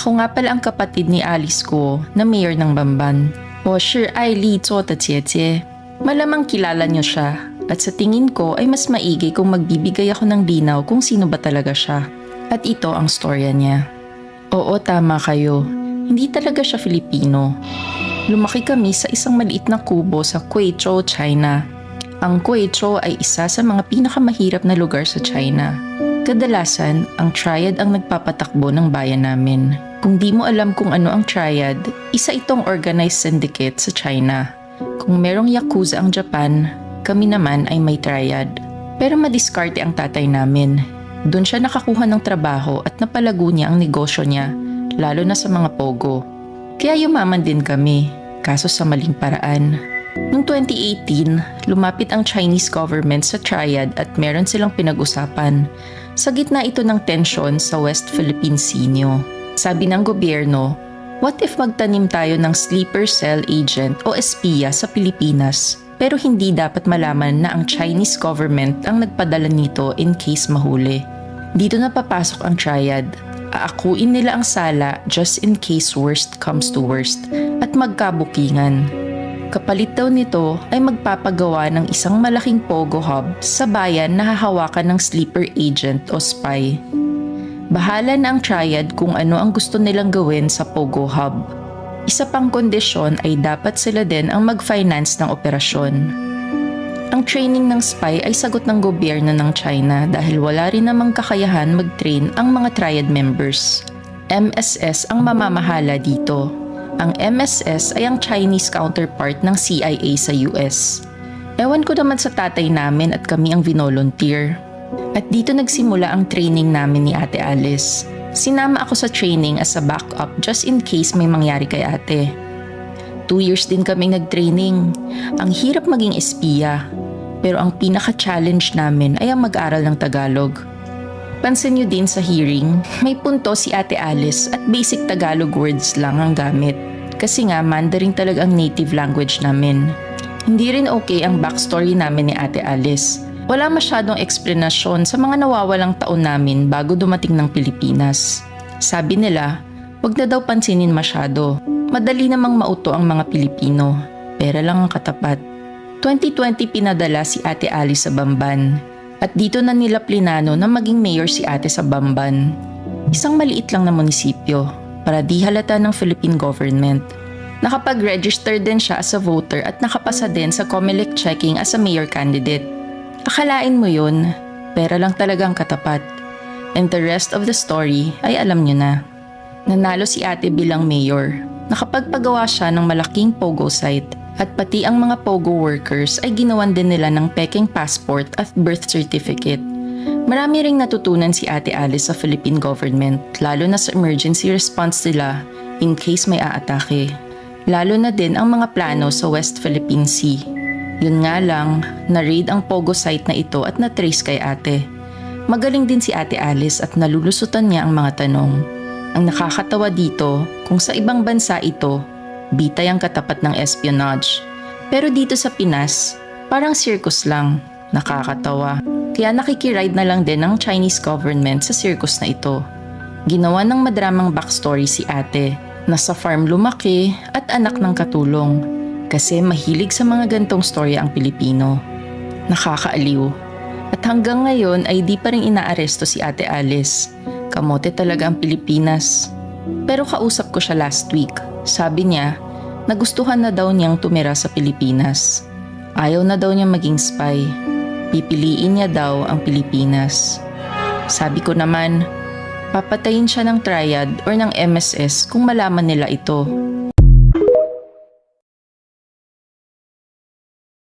Ako nga pala ang kapatid ni Alice ko na mayor ng Bamban. O sure ay Li de Jie Malamang kilala niyo siya at sa tingin ko ay mas maigi kung magbibigay ako ng linaw kung sino ba talaga siya. At ito ang storya niya. Oo, tama kayo. Hindi talaga siya Filipino. Lumaki kami sa isang maliit na kubo sa Guizhou, China. Ang Guizhou ay isa sa mga pinakamahirap na lugar sa China. Kadalasan, ang triad ang nagpapatakbo ng bayan namin. Kung di mo alam kung ano ang triad, isa itong organized syndicate sa China. Kung merong Yakuza ang Japan, kami naman ay may triad. Pero madiskarte ang tatay namin. Doon siya nakakuha ng trabaho at napalago niya ang negosyo niya, lalo na sa mga pogo. Kaya yumaman din kami, kaso sa maling paraan. Noong 2018, lumapit ang Chinese government sa triad at meron silang pinag-usapan. Sa gitna ito ng tensyon sa West Philippine Sea. Sabi ng gobyerno, what if magtanim tayo ng sleeper cell agent o espiya sa Pilipinas pero hindi dapat malaman na ang Chinese government ang nagpadala nito in case mahuli. Dito na papasok ang triad. Aakuin nila ang sala just in case worst comes to worst at magkabukingan. Kapalit daw nito ay magpapagawa ng isang malaking pogo hub sa bayan na hahawakan ng sleeper agent o spy. Bahala na ang triad kung ano ang gusto nilang gawin sa Pogo Hub. Isa pang kondisyon ay dapat sila din ang mag-finance ng operasyon. Ang training ng spy ay sagot ng gobyerno ng China dahil wala rin namang kakayahan mag-train ang mga triad members. MSS ang mamamahala dito. Ang MSS ay ang Chinese counterpart ng CIA sa US. Ewan ko naman sa tatay namin at kami ang vinolunteer. At dito nagsimula ang training namin ni Ate Alice. Sinama ako sa training as a backup just in case may mangyari kay ate. Two years din kaming nag-training. Ang hirap maging espiya. Pero ang pinaka-challenge namin ay ang mag-aral ng Tagalog. Pansin nyo din sa hearing, may punto si Ate Alice at basic Tagalog words lang ang gamit. Kasi nga Mandarin talaga ang native language namin. Hindi rin okay ang backstory namin ni Ate Alice wala masyadong eksplanasyon sa mga nawawalang taon namin bago dumating ng Pilipinas. Sabi nila, wag na daw pansinin masyado. Madali namang mauto ang mga Pilipino. Pera lang ang katapat. 2020 pinadala si Ate Alice sa Bamban. At dito na nila plinano na maging mayor si Ate sa Bamban. Isang maliit lang na munisipyo para di halata ng Philippine government. Nakapag-register din siya as a voter at nakapasa din sa COMELEC checking as a mayor candidate. Akalain mo yun, pera lang talagang katapat. And the rest of the story ay alam niyo na. Nanalo si ate bilang mayor. Nakapagpagawa siya ng malaking pogo site at pati ang mga pogo workers ay ginawan din nila ng peking passport at birth certificate. Marami ring natutunan si Ate Alice sa Philippine government, lalo na sa emergency response nila in case may aatake. Lalo na din ang mga plano sa West Philippine Sea yun nga lang, na-raid ang Pogo site na ito at na-trace kay ate. Magaling din si ate Alice at nalulusutan niya ang mga tanong. Ang nakakatawa dito, kung sa ibang bansa ito, bitay ang katapat ng espionage. Pero dito sa Pinas, parang circus lang. Nakakatawa. Kaya nakikiride na lang din ng Chinese government sa circus na ito. Ginawa ng madramang backstory si ate na sa farm lumaki at anak ng katulong kasi mahilig sa mga gantong storya ang Pilipino. Nakakaaliw. At hanggang ngayon ay di pa rin inaaresto si Ate Alice. Kamote talaga ang Pilipinas. Pero kausap ko siya last week. Sabi niya, nagustuhan na daw niyang tumira sa Pilipinas. Ayaw na daw niya maging spy. Pipiliin niya daw ang Pilipinas. Sabi ko naman, papatayin siya ng triad or ng MSS kung malaman nila ito